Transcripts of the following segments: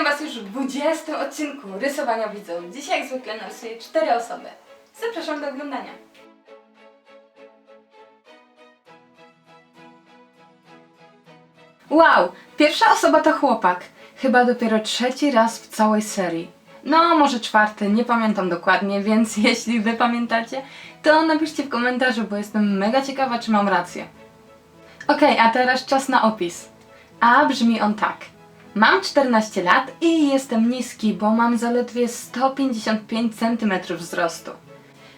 Witam Was już w 20 odcinku rysowania widzów. Dzisiaj jak zwykle narysuję 4 osoby. Zapraszam do oglądania. Wow, pierwsza osoba to chłopak. Chyba dopiero trzeci raz w całej serii. No, może czwarty, nie pamiętam dokładnie, więc jeśli Wy pamiętacie, to napiszcie w komentarzu, bo jestem mega ciekawa, czy mam rację. Okej, a teraz czas na opis. A brzmi on tak. Mam 14 lat i jestem niski, bo mam zaledwie 155 cm wzrostu.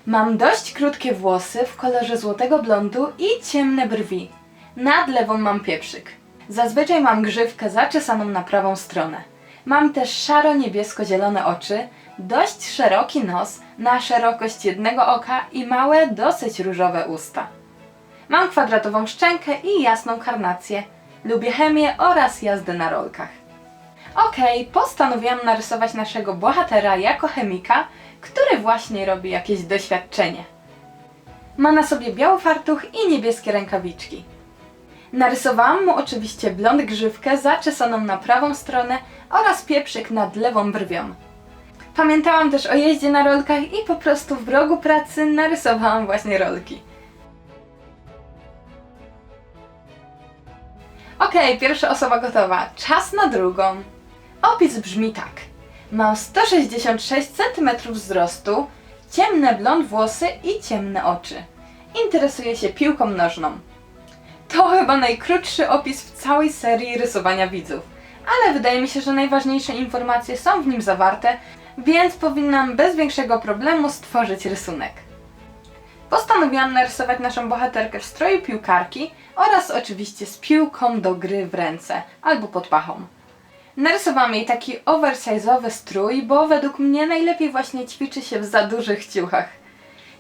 Mam dość krótkie włosy w kolorze złotego blondu i ciemne brwi. Nad lewą mam pieprzyk. Zazwyczaj mam grzywkę zaczesaną na prawą stronę. Mam też szaro-niebiesko-zielone oczy, dość szeroki nos na szerokość jednego oka i małe, dosyć różowe usta. Mam kwadratową szczękę i jasną karnację. Lubię chemię oraz jazdę na rolkach. Okej, postanowiłam narysować naszego bohatera jako chemika, który właśnie robi jakieś doświadczenie. Ma na sobie biały fartuch i niebieskie rękawiczki. Narysowałam mu oczywiście blond grzywkę zaczesaną na prawą stronę oraz pieprzyk nad lewą brwią. Pamiętałam też o jeździe na rolkach i po prostu w rogu pracy narysowałam właśnie rolki. Okej, pierwsza osoba gotowa. Czas na drugą. Opis brzmi tak. Mam 166 cm wzrostu, ciemne blond włosy i ciemne oczy. Interesuję się piłką nożną. To chyba najkrótszy opis w całej serii rysowania widzów, ale wydaje mi się, że najważniejsze informacje są w nim zawarte, więc powinnam bez większego problemu stworzyć rysunek. Postanowiłam narysować naszą bohaterkę w stroju piłkarki oraz oczywiście z piłką do gry w ręce albo pod pachą. Narysowałam jej taki oversize'owy strój, bo według mnie najlepiej właśnie ćwiczy się w za dużych ciuchach.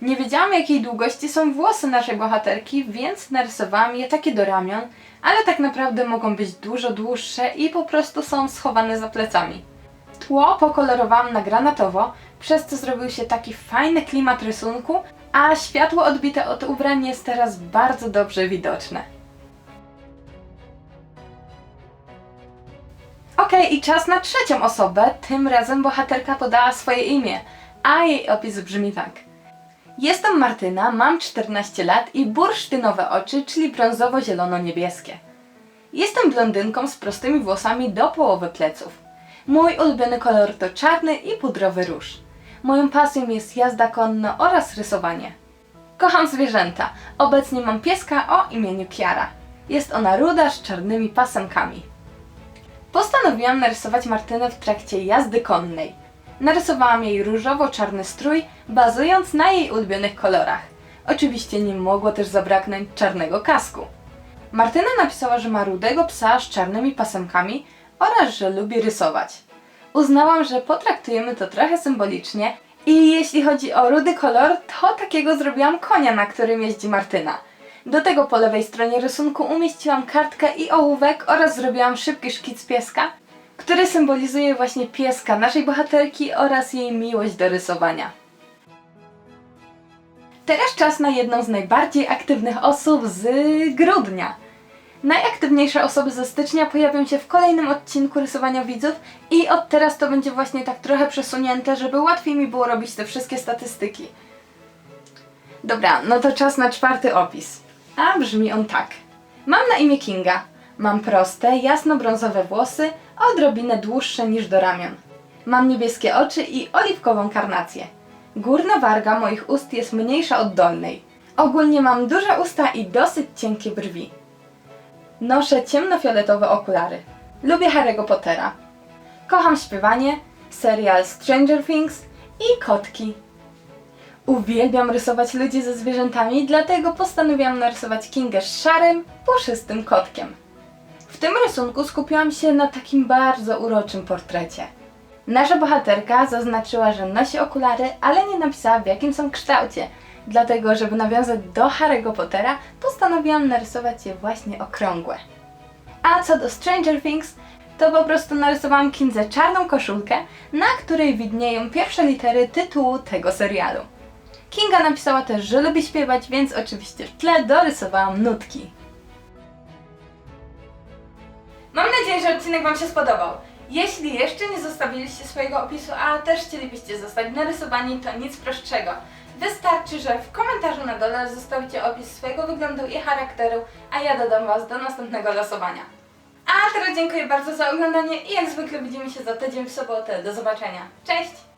Nie wiedziałam jakiej długości są włosy naszej bohaterki, więc narysowałam je takie do ramion, ale tak naprawdę mogą być dużo dłuższe i po prostu są schowane za plecami. Tło pokolorowałam na granatowo, przez co zrobił się taki fajny klimat rysunku, a światło odbite od ubrań jest teraz bardzo dobrze widoczne. Okej, i czas na trzecią osobę. Tym razem bohaterka podała swoje imię, a jej opis brzmi tak. Jestem Martyna, mam 14 lat i bursztynowe oczy, czyli brązowo-zielono-niebieskie. Jestem blondynką z prostymi włosami do połowy pleców. Mój ulubiony kolor to czarny i pudrowy róż. Moją pasją jest jazda konna oraz rysowanie. Kocham zwierzęta. Obecnie mam pieska o imieniu Kiara. Jest ona ruda z czarnymi pasemkami. Postanowiłam narysować Martynę w trakcie jazdy konnej. Narysowałam jej różowo-czarny strój, bazując na jej ulubionych kolorach. Oczywiście nie mogło też zabraknąć czarnego kasku. Martyna napisała, że ma rudego psa z czarnymi pasemkami oraz że lubi rysować. Uznałam, że potraktujemy to trochę symbolicznie i jeśli chodzi o rudy kolor, to takiego zrobiłam konia, na którym jeździ Martyna. Do tego po lewej stronie rysunku umieściłam kartkę i ołówek oraz zrobiłam szybki szkic pieska, który symbolizuje właśnie pieska naszej bohaterki oraz jej miłość do rysowania. Teraz czas na jedną z najbardziej aktywnych osób z grudnia. Najaktywniejsze osoby ze stycznia pojawią się w kolejnym odcinku rysowania widzów i od teraz to będzie właśnie tak trochę przesunięte, żeby łatwiej mi było robić te wszystkie statystyki. Dobra, no to czas na czwarty opis. A brzmi on tak. Mam na imię Kinga. Mam proste, jasno-brązowe włosy, odrobinę dłuższe niż do ramion. Mam niebieskie oczy i oliwkową karnację. Górna warga moich ust jest mniejsza od dolnej. Ogólnie mam duże usta i dosyć cienkie brwi. Noszę ciemnofioletowe okulary. Lubię Harry'ego Pottera. Kocham śpiewanie, serial Stranger Things i kotki. Uwielbiam rysować ludzi ze zwierzętami, dlatego postanowiłam narysować Kingę z szarym, puszystym kotkiem. W tym rysunku skupiłam się na takim bardzo uroczym portrecie. Nasza bohaterka zaznaczyła, że nosi okulary, ale nie napisała w jakim są kształcie. Dlatego, żeby nawiązać do Harry'ego Pottera, postanowiłam narysować je właśnie okrągłe. A co do Stranger Things, to po prostu narysowałam Kindze czarną koszulkę, na której widnieją pierwsze litery tytułu tego serialu. Kinga napisała też, że lubi śpiewać, więc oczywiście w tle dorysowałam nutki. Mam nadzieję, że odcinek Wam się spodobał. Jeśli jeszcze nie zostawiliście swojego opisu, a też chcielibyście zostać narysowani, to nic prostszego. Wystarczy, że w komentarzu na dole zostawicie opis swojego wyglądu i charakteru, a ja dodam Was do następnego losowania. A teraz dziękuję bardzo za oglądanie i jak zwykle widzimy się za tydzień w sobotę. Do zobaczenia. Cześć!